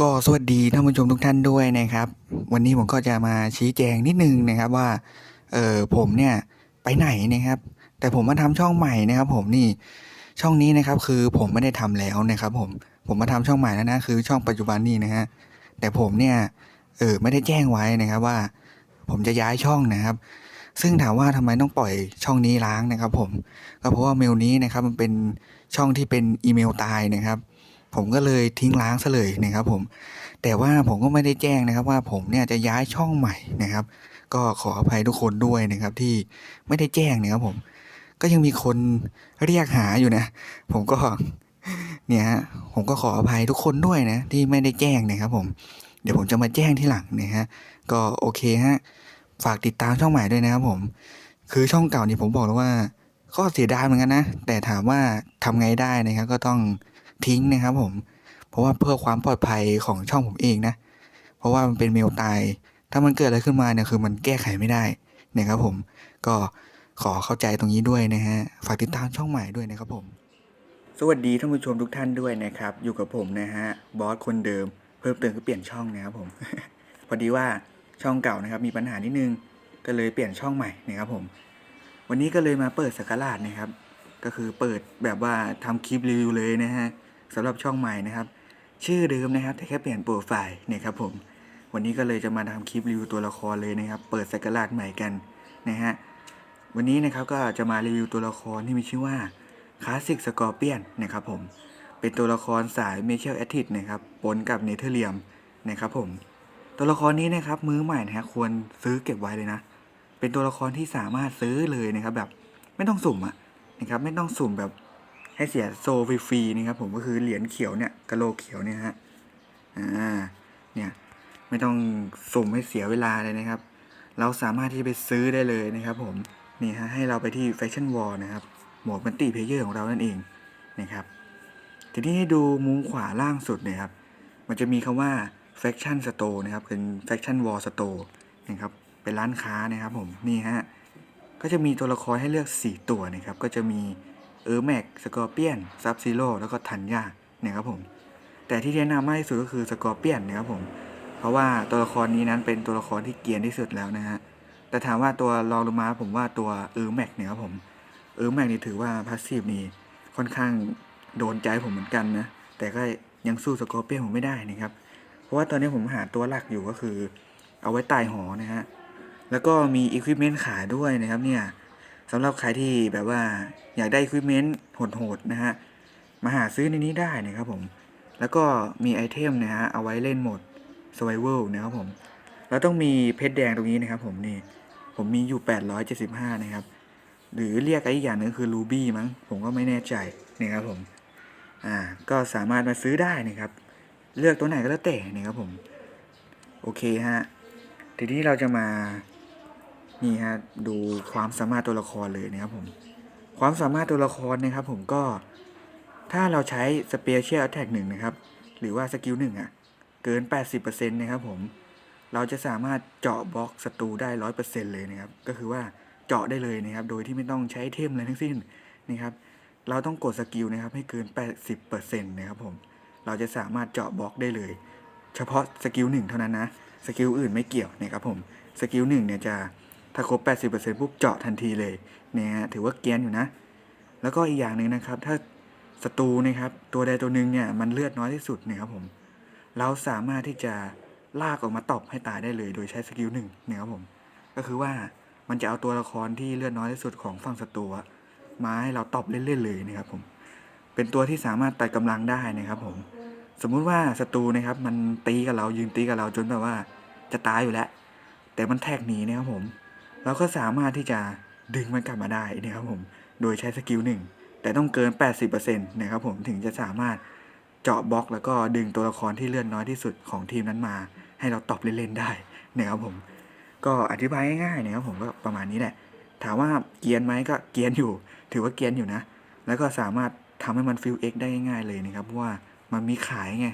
ก็สวัสดีท่านผู้ชมทุกท่านด้วยนะครับ วันนี้ผมก็จะมาชี้แจงนิดนึงนะครับว่าเออผมเนี่ยไปไหนนะครับ แต่ผมมาทำช่องใหม่นะครับ ผมนี่ช่องนี้นะครับ คือผมไม่ได้ทำแล้วนะครับ ผมผมมาทำช่องใหม่แล้วนะคือช่องปัจจุบันนี้นะฮะแต่ผมเนี่ยเออไม่ได้แจ้งไว้นะครับว่า ผมจะย้ายช่องนะครับ ซึ่งถามว่าทำไมต้องปล่อยช่องนี้ล้างนะครับ ผมก็เพราะว่าเมลนี้นะครับ มันเป็นช่องที่เป็นอีเมลตายนะครับ ผมก็เลยทิ้งล้างซะเลยนะครับผม แต่ว่าผมก็ไม่ได้แจ้งนะครับว่าผมเนี่ยจะย้ายช่องใหม่นะครับ ก็ขออภัยทุกคนด้วยนะครับที่ไม่ได้แจ้งนะครับผม ก็ยังมีคนเรียกหาอยู่นะ ผมก็เนี่ยฮะผมก็ขออภัยทุกคนด้วยนะที่ไม่ได้แจ้งนะครับผม เดี๋ยวผมจะมาแจ้งที่หลังนะฮะก็โอเคฮะฝากติดตามช่องใหม่ด้วยนะครับผม คือช่องเก่านี่ผมบอกแล้วว่าก็เสียดายเหมือนกันนะ แต่ถามว่าทำไงได้นะครับ ก็ต้อง ทิ้งนะครับผม เพราะว่าเพื่อความปลอดภัยของช่องผมเองนะ เพราะว่ามันเป็นเมลตาย ถ้ามันเกิดอะไรขึ้นมาเนี่ยคือมันแก้ไขไม่ได้นะครับผม ก็ขอเข้าใจตรงนี้ด้วยนะฮะ ฝากติดตามช่องใหม่ด้วยนะครับผม สวัสดีท่านผู้ชมทุกท่านด้วยนะครับ อยู่กับผมนะฮะ บอสคนเดิม เพิ่มเติมคือเปลี่ยนช่องนะครับผม พอดีว่าช่องเก่านะครับ มีปัญหานิดนึง ก็เลยเปลี่ยนช่องใหม่นะครับผม วันนี้ก็เลยมาเปิดสกราดนะครับ ก็คือเปิดแบบว่าทำคลิปรีวิวเลยนะฮะ สำหรับช่องใหม่นะครับ ชื่อเดิมนะครับ แต่แค่เปลี่ยนโปรไฟล์เนี่ยครับผมวันนี้ก็เลยจะมาทำคลิปรีวิวตัวละครเลยนะครับ เปิดสกราดใหม่กันนะฮะวันนี้นะครับก็จะมารีวิวตัวละครที่มีชื่อว่าคลาสสิกสกอร์เปียนนะครับผมเป็นตัวละครสายเมเชลแอทิดนะครับปนกับเนเธอร์เลียมนะครับผมตัวละครนี้นะครับมือใหม่นะฮะควรซื้อเก็บไว้เลยนะ เป็นตัวละครที่สามารถซื้อเลยนะครับแบบไม่ต้องสุ่มอะนะครับไม่ต้องสุ่มแบบ ให้เสียโซฟรีๆนะครับผมก็คือเหรียญเขียวเนี่ยกะโลเขียวเนี่ยฮะอ่าเนี่ยไม่ต้องสุ่มให้เสียเวลาเลยนะครับ เราสามารถที่จะไปซื้อได้เลยนะครับผมนี่ฮะให้เราไปที่ Fashion Wall นะครับโหมดมัลติเพเยอร์ของเรานั่นเองนะครับทีนี้ให้ดูมุมขวาล่างสุดเนะครับ มันจะมีคำว่า Faction Store นะครับ เป็น Faction Wall Store นะครับ เป็นร้านค้านะครับผม นี่ฮะ ก็จะมีตัวละครให้เลือก 4 ตัวนะครับ ก็จะมี เออร์แม็กสกอร์เปียนซับซีโร่แล้วก็ทันยาเนะครับผม แต่ที่แนะนำมากที่สุดก็คือสกอร์เปียนนะครับผม เพราะว่าตัวละครนี้นั้นเป็นตัวละครที่เกียนที่สุดแล้วนะฮะ แต่ถามว่าตัวรองลงมาผมว่าตัวเออร์แม็กเนี่ยครับผม เออร์แม็กนี่ถือว่าพาสซีฟนี่ค่อนข้างโดนใจผมเหมือนกันนะ แต่ก็ยังสู้สกอร์เปียนผมไม่ได้นะครับ เพราะว่าตอนนี้ผมหาตัวหลักอยู่ก็คือ เอาไว้ตายหอนะฮะ แล้วก็มีอุปกรณ์ขายด้วยนะครับเนี่ย สำหรับใครที่แบบว่าอยากได้อุปกรณ์โหดๆนะฮะ มาหาซื้อในนี้ได้นะครับผม แล้วก็มีไอเทมนะฮะ เอาไว้เล่นโหมด survival นะครับผม แล้วต้องมีเพชรแดงตรงนี้นะครับผมนี่ ผมมีอยู่ 875 นะครับ หรือเรียกอีกอย่างนึงคือ ruby มั้ง ผมก็ไม่แน่ใจนะครับผม อ่า ก็สามารถมาซื้อได้นะครับ เลือกตัวไหนก็แล้วแต่นะครับผม โอเคฮะ ทีนี้เราจะมา นี่ฮะดูความสามารถตัวละครเลยนะครับผมความสามารถตัวละครนะครับ ผมก็ถ้าเราใช้ Special Attack หนึ่งนะครับ หรือว่าสกิลหนึ่งอะเกิน 80%นะครับผม เราจะสามารถเจาะบล็อกศัตรูได้ 100%เลยนะครับ ก็คือว่าเจาะได้เลยนะครับ โดยที่ไม่ต้องใช้เทมอะไรทั้งสิ้นนะครับ เราต้องกดสกิลนะครับ ให้เกิน 80%นะครับผม เราจะสามารถเจาะบล็อกได้เลย เฉพาะสกิลหนึ่งเท่านั้นนะ สกิลอื่นไม่เกี่ยวนะครับผม สกิลหนึ่งเนี่ยจะ ถ้าครบ 80%ปุ๊บเจาะทันทีเลยเนี่ยฮะถือว่าเกียนอยู่นะ แล้วก็อีกอย่างหนึ่งนะครับ ถ้าศัตรูนะครับตัวใดตัวหนึ่งเนี่ยมันเลือดน้อยที่สุดนะครับผม เราสามารถที่จะลากออกมาตบให้ตายได้เลย โดยใช้สกิลหนึ่งนะครับผม ก็คือว่ามันจะเอาตัวละครที่เลือดน้อยที่สุดของฝั่งศัตรูมาให้เราตบเล่นๆเลยนะครับผม เป็นตัวที่สามารถตัดกำลังได้นะครับผม สมมุติว่าศัตรูนะครับ มันตีกับเรายืนตีกับเราจนแบบว่าจะตายอยู่แล้ว แต่มันแทกหนีนะครับผม เราก็สามารถที่จะดึงมันกลับมาได้นะครับผม โดยใช้สกิลหนึ่งแต่ต้องเกิน 80%นะครับผมถึงจะสามารถเจาะบล็อก แล้วก็ดึงตัวละครที่เลื่อดน้อยที่สุดของทีมนั้นมา ให้เราตอบเล่นๆได้นะครับผม ก็อธิบายง่ายๆนะครับผมก็ประมาณนี้แหละ ถามว่าเกียนไหมก็เกียนอยู่ ถือว่าเกียนอยู่นะ แล้วก็สามารถทำให้มันฟิลเอ็กได้ง่ายๆเลยนะครับเพราะว่ามันมีขายไง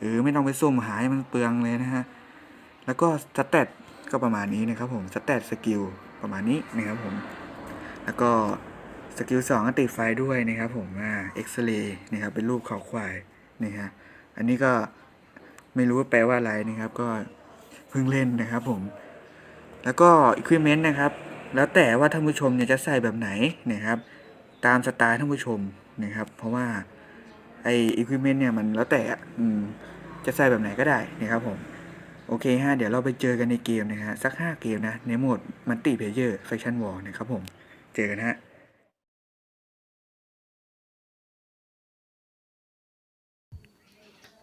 เออไม่ต้องไปสุ่มหาให้มันเปลืองเลยนะฮะแล้วก็สเตต ก็ประมาณนี้นะครับผมสเตตสกิลประมาณนี้นะครับผม แล้วก็สกิลสองก็ติดไฟด้วยนะครับผมอ่าเอ็กซเรย์นะครับเป็นรูปเขาควายนี่ฮะอันนี้ก็ไม่รู้ว่าแปลว่าอะไรนะครับ ก็เพิ่งเล่นนะครับผม แล้วก็ equipment นะครับ แล้วแต่ว่าท่านผู้ชมเนี่ยจะใส่แบบไหนนะครับ ตามสไตล์ท่านผู้ชมนะครับ เพราะว่าไอ equipment เนี่ยมันแล้วแต่อืมจะใส่แบบไหนก็ได้นะครับผม โอเคฮะ เดี๋ยวเราไปเจอกันในเกมนะฮะ สัก 5 เกมนะ ในโหมดมัลติเพเยอร์แฟคชั่นวอลนะครับผม เจอกันฮะ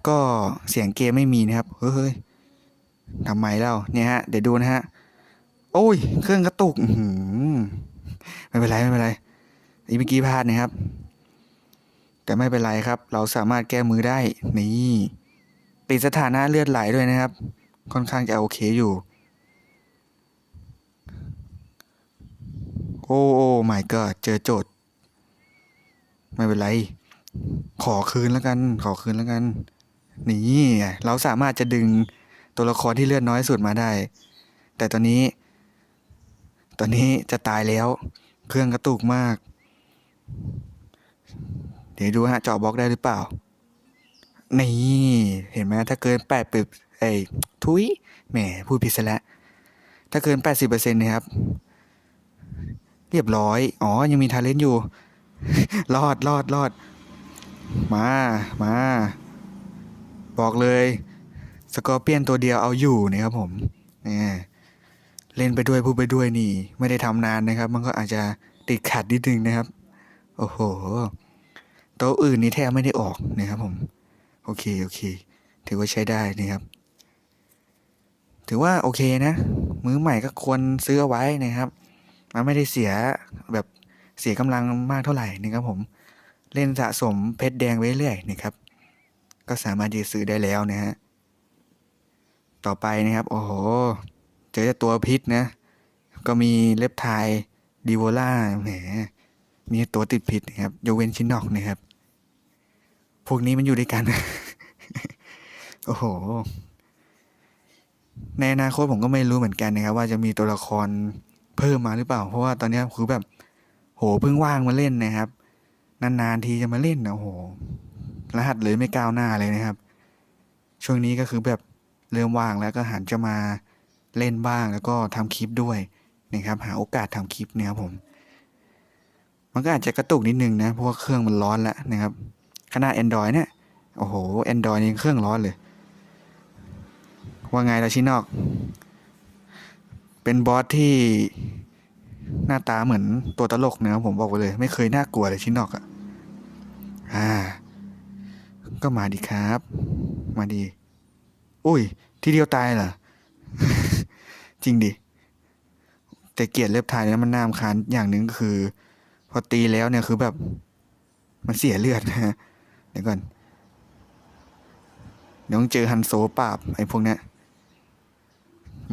ก็เสียงเกมไม่มีนะครับ เฮ้ยทำไมเล่าเนี่ยฮะ เดี๋ยวดูนะฮะ โอ้ย เครื่องกระตุกไม่เป็นไรไม่เป็นไรอีเมื่อกี้พลาดนะครับ แต่ไม่เป็นไรครับ เราสามารถแก้มือได้ นี่ ติดสถานะเลือดไหลด้วยนะครับ ค่อนข้างจะโอเคอยู่ โอ้โอ้ไม่ก็เจอโจทย์ ไม่เป็นไร ขอคืนแล้วกัน ขอคืนแล้วกัน นี่เราสามารถจะดึงตัวละครที่เลือดน้อยสุดมาได้ แต่ตอนนี้ ตอนนี้จะตายแล้ว เครื่องกระตุกมาก เดี๋ยวดูฮะเจาะบล็อกได้หรือเปล่า นี่ เห็นไหมถ้าเกินแปดปิบ ไอ้ทุยแหมพูดผิดซะแล้วถ้าเกินแปดสิบเปอร์เซ็นต์นะครับ เรียบร้อย อ๋อ ยังมีทาเลนต์อยู่ รอดรอดรอด มา มา บอกเลย สกอร์เปียนตัวเดียวเอาอยู่นะครับผมเนี่ยเล่นไปด้วยพูดไปด้วยนี่ ไม่ได้ทำนานนะครับ มันก็อาจจะติดขัดนิดนึงนะครับ โอ้โห โต๊ะอื่นนี่แทบไม่ได้ออกนะครับผม โอเค โอเค ถือว่าใช้ได้นะครับ ถือว่าโอเคนะ มือใหม่ก็ควรซื้อเอาไว้นะครับ มันไม่ได้เสียแบบเสียกำลังมากเท่าไหร่นะครับผมเล่นสะสมเพชรแดงไว้เรื่อยนะครับ ก็สามารถจะซื้อได้แล้วนะฮะต่อไปนะครับ โอ้โห เจอแต่ตัวพิษนะ ก็มีเล็บไทายดีโวล่าแหมมีตัวติดพิษนะครับโยเวนชินนอกนะครับ พวกนี้มันอยู่ด้วยกัน โอ้โห ในอนาคตผมก็ไม่รู้เหมือนกันนะครับว่าจะมีตัวละครเพิ่มมาหรือเปล่า เพราะว่าตอนนี้คือแบบโหเพิ่งว่างมาเล่นนะครับ นานๆทีจะมาเล่นนะโหรหัสเลยไม่ก้าวหน้าเลยนะครับ ช่วงนี้ก็คือแบบเริ่มว่างแล้วก็หันจะมาเล่นบ้าง แล้วก็ทำคลิปด้วยนะครับ หาโอกาสทำคลิปเนี่ยครับผม มันก็อาจจะกระตุกนิดนึงนะเพราะว่าเครื่องมันร้อนแล้วนะครับขนาด Android เนี่ยโอ้โห Android ยังเครื่องร้อนเลย ว่าไงล่ะชินอก เป็นบอสที่หน้าตาเหมือนตัวตลกนะครับผมบอกไปเลย ไม่เคยน่ากลัวเลยชินอกอะ่ะอ่า ก็มาดีครับ มาดี อุ้ย ทีเดียวตายเหรอ จริงดิ แต่เกียดเล็บไทยเนี่ยมันน่ามคานอย่างหนึ่งก็คือ พอตีแล้วเนี่ยคือแบบ มันเสียเลือดนะฮะเดี๋ยวก่อนเดี๋ยวต้องเจอฮันโซปราบไอ้พวกเนี้ย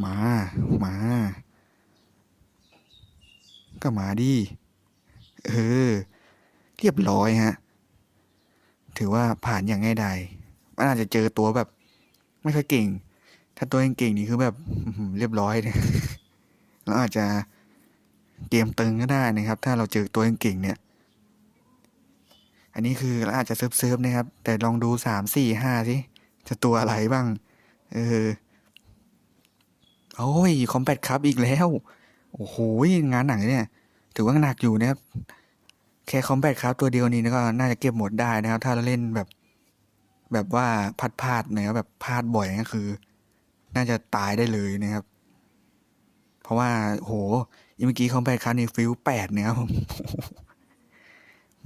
มามา ก็มาดิเออ เรียบร้อยฮะ ถือว่าผ่านอย่างง่ายดายมันอาจจะเจอตัวแบบ ไม่ค่อยเก่ง ถ้าตัวเองเก่งนี่คือแบบเรียบร้อยเนี่ยแล้วอาจจะเกมตึงก็ได้นะครับ ถ้าเราเจอตัวเก่งเนี่ย อันนี้คือเราอาจจะเซิร์ฟๆนะครับ แต่ลองดูสามสี่ห้าสิจะตัวอะไรบ้าง เออ โอ้ยคอมแบทครับอีกแล้ว โอ้โหงานหนังเนี่ย ถือว่าหนักอยู่นะครับ แค่คอมแบทครับตัวเดียวนี้ก็น่าจะเก็บหมดได้นะครับ ถ้าเราเล่นแบบ แบบว่าพลาดพลาดนะครับแบบพลาดบ่อยก็คือ น่าจะตายได้เลยนะครับ เพราะว่าโหเมื่อกี้คอมแบทครับนี่ฟิวแปดนะครับผม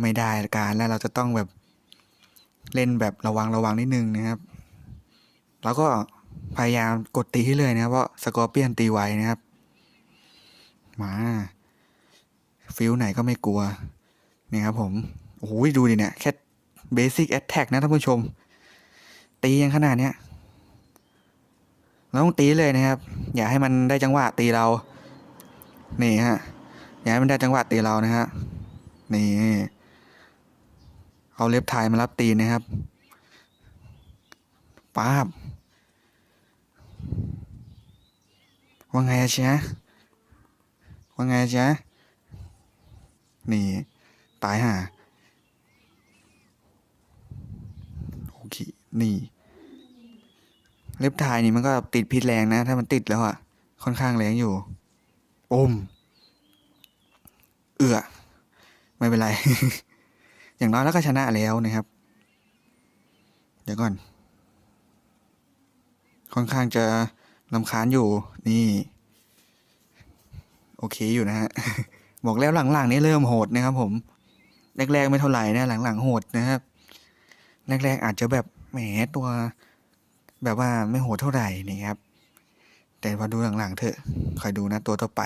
ไม่ได้การแล้วเราจะต้องแบบเล่นแบบระวังระวังนิดนึงนะครับ แล้วก็ พยายามกดตีให้เลยนะครับเพราะสกอร์เปียนตีไวนะครับ มา ฟิลไหนก็ไม่กลัว นี่ครับผมโอ้โหดูดิเนี่ย แค่เบสิ c แอ t แทกนะท่านผู้ชม ตียังขนาดเนี้ยเราต้องตีเลยนะครับ อย่าให้มันได้จังหวะตีเรา นี่ฮะ อย่าให้มันได้จังหวะตีเรานะฮะ นี่ เอาเล็บไทยมารับตีนะครับป้าบ ว่าไงอะเชียว่าไงอะเชียนี่ ตายห่าโอเค นี่ เล็บทายนี่มันก็ติดพิษแรงนะ ถ้ามันติดแล้วอะค่อนข้างแรงอยู่ อม เอือไม่เป็นไร อย่างน้อยแล้วก็ชนะแล้วนะครับ เดี๋ยวก่อน ค่อนข้างจะ ลำคาญอยู่นี่ โอเคอยู่นะฮะ บอกแล้วหลังๆนี่เริ่มโหดนะครับ ผมแรกๆไม่เท่าไหร่นะหลังๆโหดนะครับแรกๆอาจจะแบบแหมตัวแบบว่าไม่โหดเท่าไหร่นะครับ แต่พอดูหลังๆเถอะคอยดูนะตัวต่อไป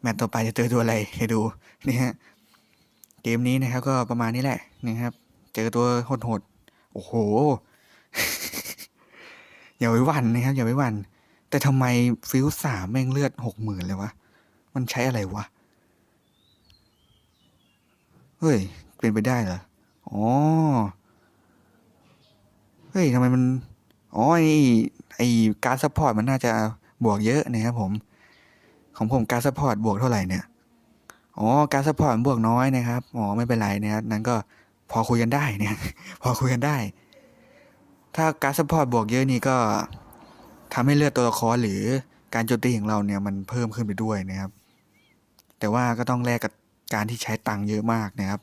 แมตต์ต่อไปจะเจอตัวอะไรให้ดูนี่ฮะเกมนี้นะครับ ก็ประมาณนี้แหละนะครับ เจอตัวโหดๆโอ้โห อย่าไว้วันนะครับ อย่าไว้วัน แต่ทำไมฟิวสามแม่งเลือดหกหมื่นเลยวะ มันใช้อะไรวะ เฮ้ย เป็นไปได้เหรอ อ๋อ เฮ้ยทำไมมัน อ๋อไอไอการซัพพอร์ตมันน่าจะบวกเยอะนะครับผม ของผมการซัพพอร์ตบวกเท่าไหร่เนี่ย อ๋อ การซัพพอร์ตบวกน้อยนะครับ อ๋อ ไม่เป็นไรนะครับ นั้นก็พอคุยกันได้เนี่ย พอคุยกันได้ ถ้าการซัพพอร์ตบวกเยอะนี่ก็ทำให้เลือดตัวละครหรือการโจมตีของเราเนี่ยมันเพิ่มขึ้นไปด้วยนะครับ แต่ว่าก็ต้องแลกกับการที่ใช้ตังค์เยอะมากนะครับ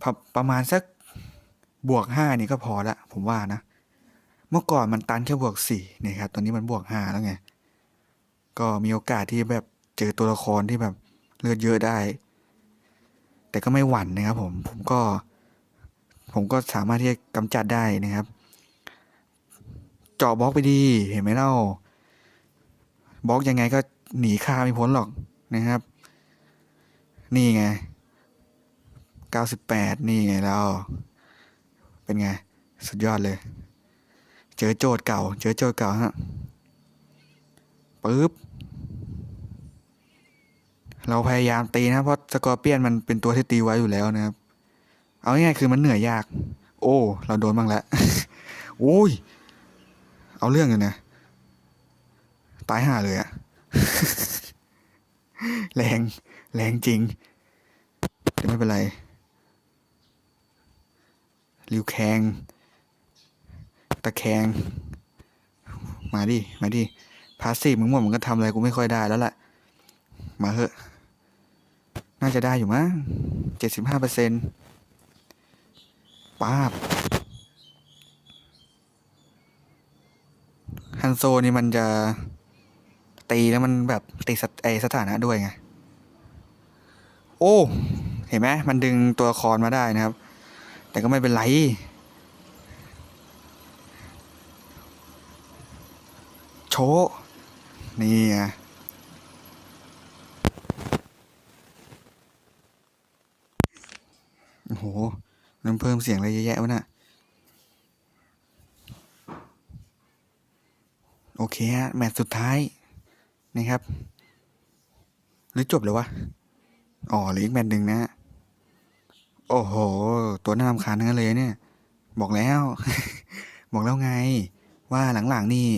พอประมาณสักบวกห้านี่ก็พอละผมว่านะ เมื่อก่อนมันตันแค่บวกสี่นะครับตอนนี้มันบวกห้าแล้วไง ก็มีโอกาสที่แบบเจอตัวละครที่แบบเลือดเยอะได้ แต่ก็ไม่หวั่นนะครับผมผมก็ ผมก็สามารถที่จะกำจัดได้นะครับเจาะบล็อกไปดีเห็นไหมเล่าบล็อกยังไงก็หนีค่าไม่พ้นหรอกนะครับ นี่ไง 98 นี่ไงเรา เป็นไง สุดยอดเลย เจอโจทย์เก่า เจอโจทย์เก่าฮะปึ๊บ เราพยายามตีนะ เพราะสกอร์เปียนมันเป็นตัวที่ตีไว้อยู่แล้วนะครับ เอาง่ายๆคือมันเหนื่อยยาก โอ้ เราโดนบ้างแล้วโอ้ย เอาเรื่องอยู่นะตายห่าเลยอะแรง แรงจริงแต่ไม่เป็นไรริวแคง ตะแคง มาดิ มาดิ พาสซีฟมึงหมดมันก็ทำอะไรกูไม่ค่อยได้แล้วแหละมาเหอะ น่าจะได้อยู่มั้งเจ็ดสิบห้าเปอร์เซ็นต์ ป้าบฮันโซนี่มันจะตีแล้วมันแบบติดสไอสถานะด้วยไง โอ้ เห็นไหมมันดึงตัวละครมาได้นะครับ แต่ก็ไม่เป็นไร โช นี่โอ้โห มันเพิ่มเสียงอะไรเยอะแยะวะน่ะโอเคฮะแมตช์สุดท้ายนะครับ หรือจบเลยวะ อ๋อหรืออีกแมตช์หนึ่งนะ โอ้โห ตัวน่ารำคาญทั้งนั้นเลยเนี่ย บอกแล้ว บอกแล้วไง ว่าหลังๆนี่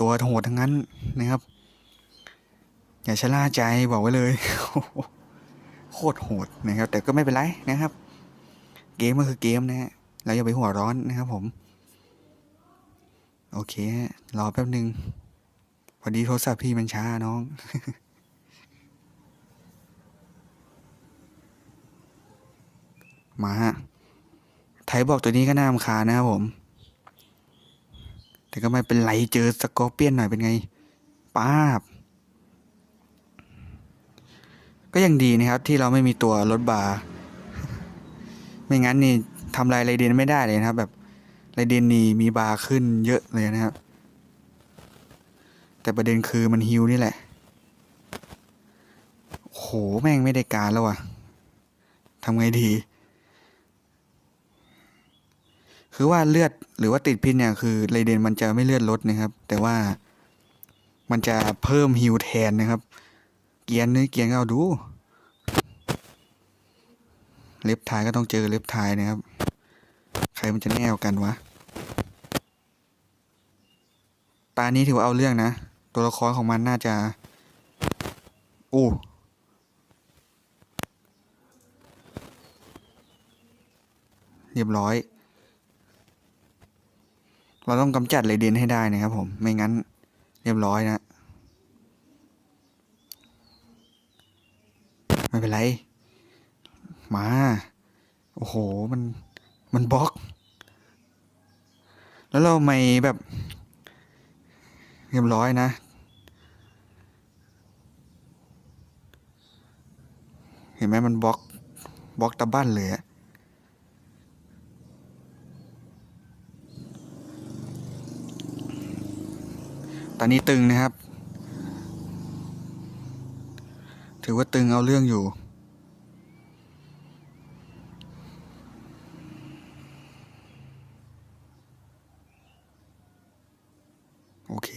ตัวโหดทั้งนั้นนะครับ อย่าชะล่าใจบอกไว้เลย โคตรโหดนะครับ แต่ก็ไม่เป็นไรนะครับ เกมก็คือเกมนะฮะเราอย่าไปหัวร้อนนะครับผม โอเคฮะรอแป๊บหนึ่งพอดีโทรศัพท์พี่มันช้าน้องมาฮะ ไทยบอกตัวนี้ก็น่ารำคานะครับผม แต่ก็ไม่เป็นไรเจอสกอร์เปียนหน่อยเป็นไง ป้าบ ก็ยังดีนะครับที่เราไม่มีตัวรถบาร์ ไม่งั้นนี่ทำลายไรเดนไม่ได้เลยนะครับ แบบไรเดนนี่มีบาร์ขึ้นเยอะเลยนะครับ แต่ประเด็นคือมันฮิวนี่แหละโหแม่งไม่ได้การแล้วว่ะทำไงดี คือว่าเลือดหรือว่าติดพิษเนี่ยคือไรเดนมันจะไม่เลือดลดนะครับ แต่ว่ามันจะเพิ่มฮิวแทนนะครับ เกียร์นี่เกียร์ก็เอาดู เล็บทายก็ต้องเจอเล็บทายนะครับ ใครมันจะแน่วกันวะ ตานี้ถือว่าเอาเรื่องนะ ตัวละครของมันน่าจะ อู้เรียบร้อย เราต้องกำจัดเรเดนให้ได้นะครับผม ไม่งั้น เรียบร้อยนะ ไม่เป็นไร มา โอ้โห มัน มันบล็อก แล้วเราไม่แบบ เรียบร้อยนะ เห็นไหมมันบล็อก บล็อกตะบั้นเลยอะตอนนี้ตึงนะครับ ถือว่าตึงเอาเรื่องอยู่ โอเค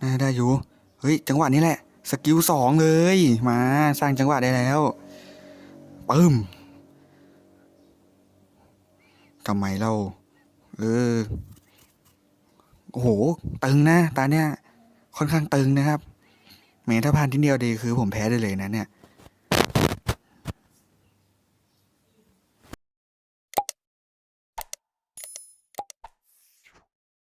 น่าได้อยู่ เฮ้ย จังหวะนี้แหละ สกิลสองเลย มาสร้างจังหวะได้แล้วปึ้มทำไมเรา เออ โอ้โห ตึงนะ ตาเนี้ยค่อนข้างตึงนะครับแม้ถ้าผ่านทีเดียวดีคือผมแพ้ได้เลยนะเนี่ย